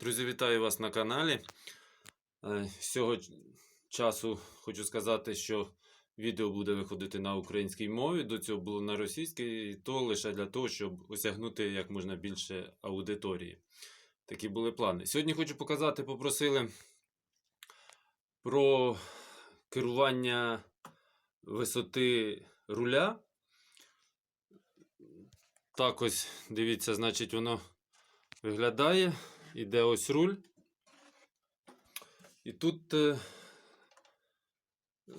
Друзі, вітаю вас на каналі. Е, З цього часу хочу сказати, що відео буде виходити на українській мові. До цього було на російській, і то лише для того, щоб осягнути як можна більше аудиторії. Такі були плани. Сьогодні хочу показати, попросили про керування висоти руля. Так ось, дивіться, значить, воно виглядає. Іде ось руль. І тут е, е,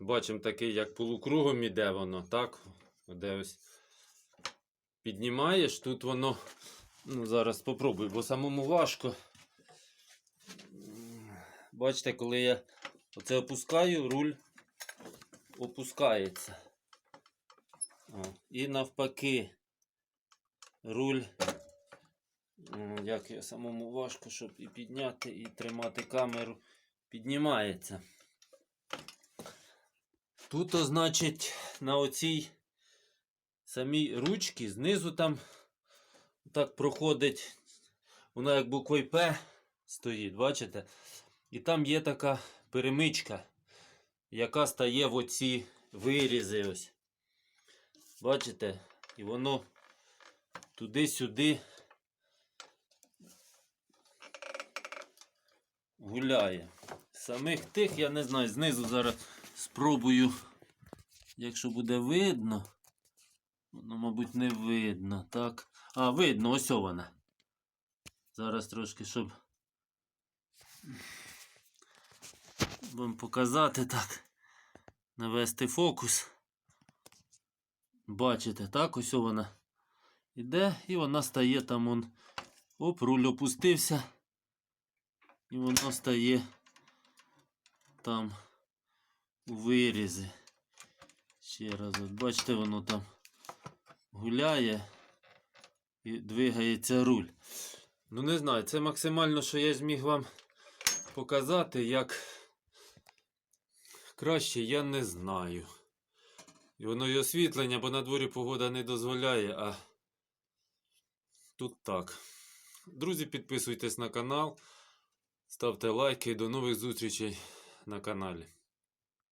бачимо такий, як полукругом іде воно, так? Де ось піднімаєш, тут воно. Ну, зараз спробую, бо самому важко. Бачите, коли я оце опускаю, руль опускається. О, і навпаки, руль Як я самому важко, щоб і підняти, і тримати камеру, піднімається. Тут, значить, на оцій самій ручці знизу там так проходить, вона як буквою П стоїть, бачите? І там є така перемичка, яка стає в оці вирізи ось. Бачите? І воно туди-сюди гуляє. Самих тих, я не знаю, знизу зараз спробую, якщо буде видно. Воно, мабуть, не видно, так. А, видно, ось вона. Зараз трошки, щоб вам показати так. Навести фокус. Бачите, так, ось вона іде і вона стає там он. Оп, руль опустився. І воно стає там у вирізи. Ще раз, от бачите, воно там гуляє і двигається руль. Ну, не знаю, це максимально, що я зміг вам показати, як краще я не знаю. І воно і освітлення, бо на дворі погода не дозволяє, а тут так. Друзі, підписуйтесь на канал. Ставте лайки. До нових зустрічей на каналі.